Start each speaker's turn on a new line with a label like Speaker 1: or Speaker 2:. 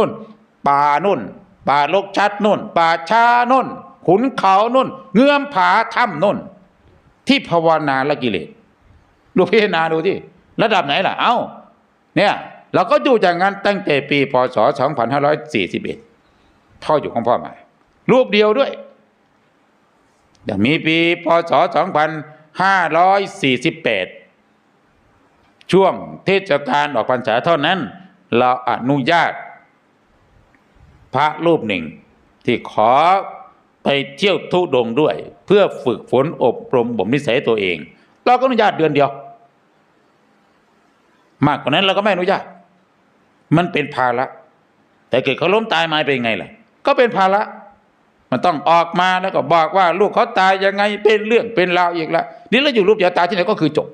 Speaker 1: นุ่น ป่านุ่น ป่าลกชัดนุ่น ป่าช้านุ่น ขุนเขานุ่น เงื้อมผาถ้ำนุ่น ที่ภาวนาละกิเลสดูพิจารณาดูที่ระดับไหนล่ะ เอ้า เนี่ยเราก็อยู่จากนั้นตั้งแต่ปีพศ 2541พ่ออยู่ของพ่อมารูปเดียวด้วยอย่มีปีพศ 2548 ช่วงเทศกาลออกพรรษาเท่านั้น เราอนุญาต พระรูปหนึ่ง ที่ขอไปเที่ยวทุดงด้วย เพื่อฝึกฝนอบรมบ่มนิสัยตัวเอง เราก็อนุญาตเดือนเดียว มากกว่านั้นเราก็ไม่อนุญาต มันเป็นภาระแต่เกิดเขาล้มตายมาเป็นไงล่ะ ก็เป็นภาระมันต้องออกมาแล้วก็บอกว่า ลูกเขาตายยังไงเป็นเรื่องเป็นราวอีกละนี่เราอยู่รูปเดียวตายที่ไหนก็คือจบ